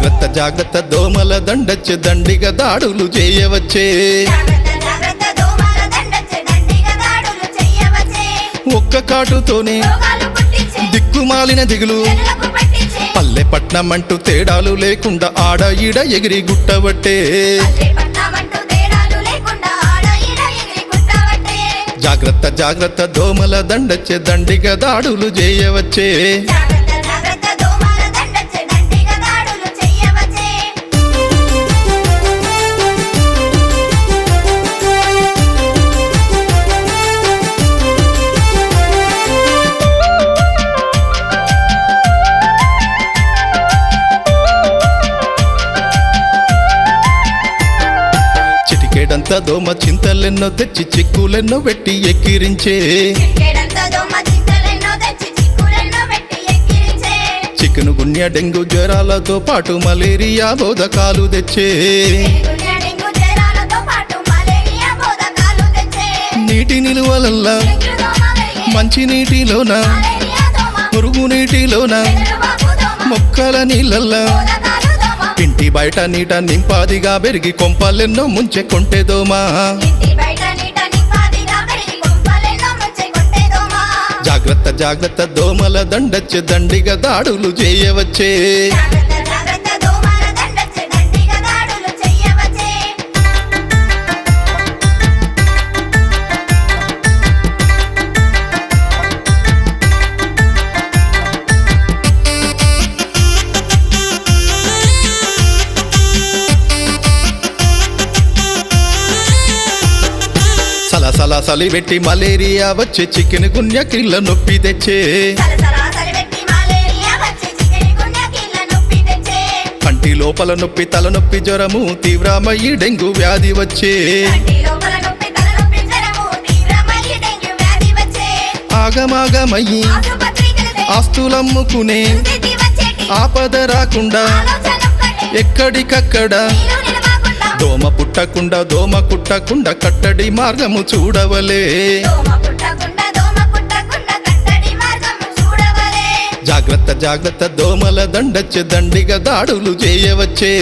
జాగ్రత్త జాగ్రత్త దోమల దండచ్చు దండిగా దాడులు చేయవచ్చే. ఒక్క కాటుతోనే దిక్కుమాలిన దిగులు. పల్లె పట్నం అంటూ తేడాలు లేకుండా ఆడ ఈడ ఎగిరి గుట్టబట్టే. జాగ్రత్త జాగ్రత్త దోమల దండచ్చే దండిగా దాడులు చేయవచ్చే. దోమ చింతలెన్నో తెచ్చి చిక్కులెన్నో పెట్టి ఎక్కిరించే. చిక్కెడంతా దోమ చింతలెన్నో తెచ్చి చిక్కులెన్నో పెట్టి ఎక్కిరించే. చికెను గున్య డెంగు జ్వరాలతో పాటు మలేరియా బోధకాలు తెచ్చే. డెంగ్యూ డెంగ్యూ జ్వరాలతో పాటు మలేరియా బోధకాలు తెచ్చే. నీటి నిలువలల్లా మంచి నీటిలోన మురుగు నీటిలోన మొక్కల నీళ్ళల్లా బయట నీట నింపాదిగా పెరిగి కొంపలెన్నో ముంచె కొంటేదోమా. జాగ్రత్త జాగ్రత్త దోమల దండచ్చే దండిగా దాడులు చేయవచ్చే. సలసల సలివెట్టి మలేరియా వచ్చే చికెన్ గున్య కిళ్ళ నొప్పి తెచ్చే. కంటి లోపల నొప్పి తలనొప్పి జ్వరము తీవ్రమయ్యి డెంగ్యూ వ్యాధి వచ్చే. ఆగమాగమయ్యి ఆస్తులమ్ముకునే ఆపద రాకుండా ఎక్కడికక్కడ దోమ పుట్టకుండా దోమ కుట్టకుండా కట్టడి మార్గము చూడవలే. దోమ పుట్టకుండా దోమ పుట్టకుండా కట్టడి మార్గము చూడవలే. జాగ్రత్త జాగ్రత్త దోమల దండచ్చే దండిగా దాడులు చేయవచ్చే.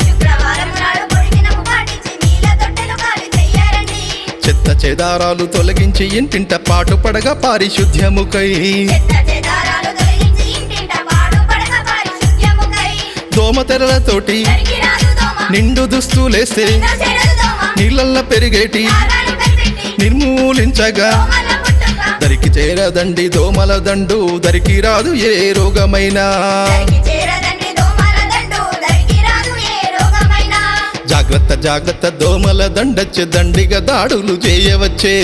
శుక్రవారం నాడు పొడి దినము పాటించి నీళ్ళ తొట్టెలు ఖాళీ చేయరండి. చెత్త చెదారాలు తొలగించి ఇంటింట పాటు పడగా పారిశుద్ధ్యముకై దోమతెరలతోటి నిండు దుస్తులేస్తే నీళ్ళల్ల పెరిగేటి నిర్మూలించగా దరికి చేరదండి దోమల దండు దరికి రాదు ఏ రోగమైనా. జాగ్రత్త జాగ్రత్త దోమల దండచ్చే దండిగా దాడులు చేయవచ్చే.